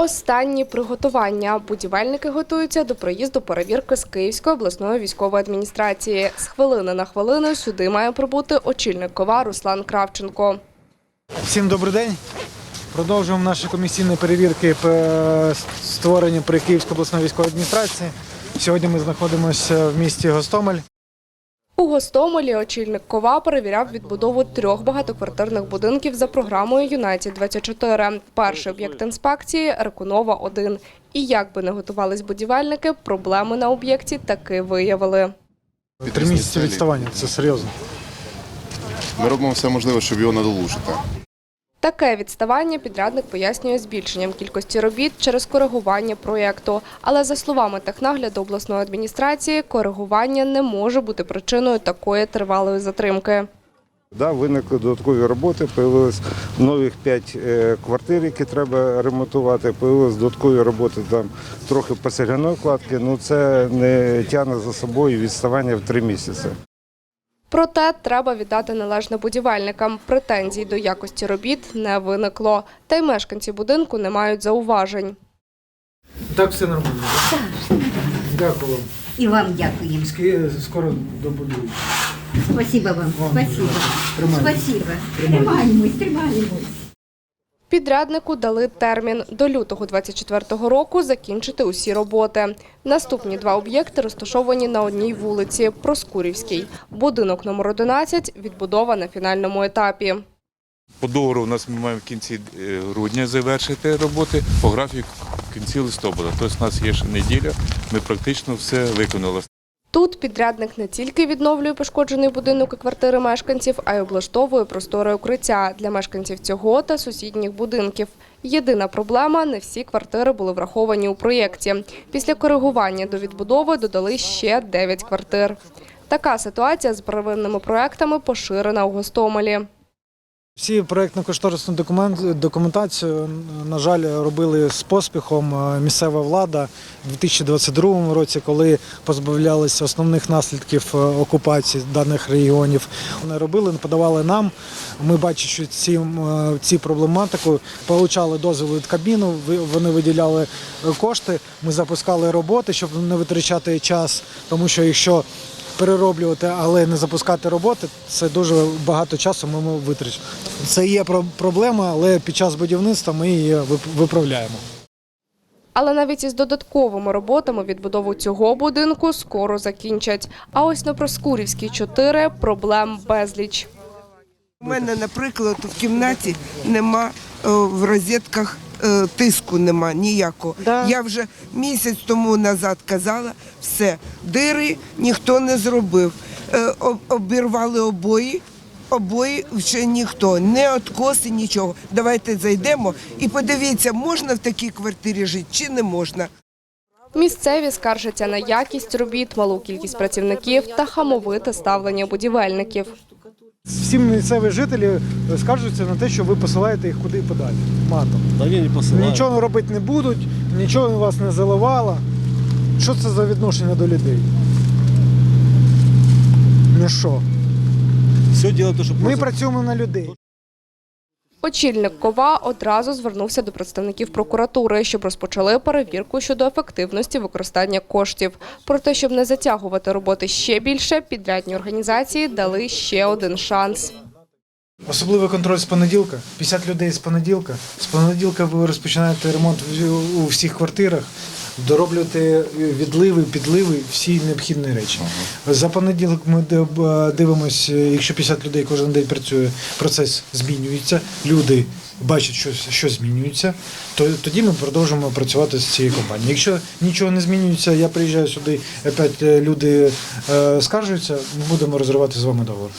Останні приготування. Будівельники готуються до проїзду перевірки з Київської обласної військової адміністрації. З хвилини на хвилину сюди має прибути очільник КОВА Руслан Кравченко. Всім добрий день. Продовжуємо наші комісійні перевірки по створенню при Київській обласної військової адміністрації. Сьогодні ми знаходимося в місті Гостомель. У Гостомелі очільник КОВА перевіряв відбудову трьох багатоквартирних будинків за програмою Юнайтед 24 Перший об'єкт інспекції Ракунова 1 І як би не готувались будівельники, проблеми на об'єкті таки виявили. Три місяці відставання це серйозно. Ми робимо все можливе, щоб його надолужити. Таке відставання підрядник пояснює збільшенням кількості робіт через коригування проєкту. Але за словами технагляду обласної адміністрації, коригування не може бути причиною такої тривалої затримки. Да, виникли додаткові роботи, появилось нових п'ять е, квартир, які треба ремонтувати. Появились додаткові роботи там трохи посеряної кладки. Ну це не тягне за собою відставання в три місяці. Проте треба віддати належне будівельникам. Претензій до якості робіт не виникло. Та й мешканці будинку не мають зауважень. Так все нормально. Дякую вам. І вам дякуємо. Скоро добудують. Спасибо вам. Спасибо. Тримайтесь. Спасибо. Тримаємось, тримаємось. Підряднику дали термін до лютого 24-го року закінчити усі роботи. Наступні два об'єкти розташовані на одній вулиці – Проскурівській. Будинок номер 11 відбудова на фінальному етапі. По договору у нас ми маємо в кінці е, грудня завершити роботи, по графіку в кінці листопада. Тобто у нас є ще неділя, ми практично все виконали. Тут підрядник не тільки відновлює пошкоджений будинок і квартири мешканців, а й облаштовує простори укриття для мешканців цього та сусідніх будинків. Єдина проблема – не всі квартири були враховані у проєкті. Після коригування до відбудови додали ще 9 квартир. Така ситуація з первинними проектами поширена у Гостомелі. Всі проєктно-кошторисну документ- документацію, на жаль, робили з поспіхом е, місцева влада у 2022 році, коли позбавлялися основних наслідків е, окупації даних регіонів. Вони робили, подавали нам. Ми що ці, ці проблематику, получали дозвіл від Кабміну, ви- вони виділяли е, кошти. Ми запускали роботи, щоб не витрачати час, тому що якщо перероблювати, але не запускати роботи, це дуже багато часу ми витрачимо. Це є про- проблема, але під час будівництва ми її вип- виправляємо. Але навіть із додатковими роботами відбудову цього будинку скоро закінчать. А ось на Проскурівській 4 проблем безліч. У мене, наприклад, в кімнаті нема е, в розетках е, тиску нема ніякого. Я вже місяць тому назад казала, все, дири ніхто не зробив. Е, Обірвали обої. Обої вже ніхто, не откоси, нічого. Давайте зайдемо і подивіться, можна в такій квартирі жити чи не можна. Місцеві скаржаться на якість робіт, малу кількість працівників та хамовите ставлення будівельників. Всі місцеві жителі скаржуються на те, що ви посилаєте їх куди подалі матом. Та він не посилає. Нічого робити не будуть, нічого вас не заливало. Що це за відношення до людей? Ну що. Все діло те, що Ми просто працюємо на людей. Очільник КОВА одразу звернувся до представників прокуратури, щоб розпочали перевірку щодо ефективності використання коштів. Проте, щоб не затягувати роботи ще більше, підрядні організації дали ще один шанс. Особливий контроль з понеділка. 50 людей з понеділка. З понеділка ви розпочинаєте ремонт у всіх квартирах, дороблюєте відливи, підливи, всі необхідні речі. За понеділок ми дивимося, якщо 50 людей кожен день працює, процес змінюється, люди бачать, що, що змінюється, то тоді ми продовжуємо працювати з цією компанією. Якщо нічого не змінюється, я приїжджаю сюди, опять е, люди е, скаржуються, ми будемо розривати з вами договор.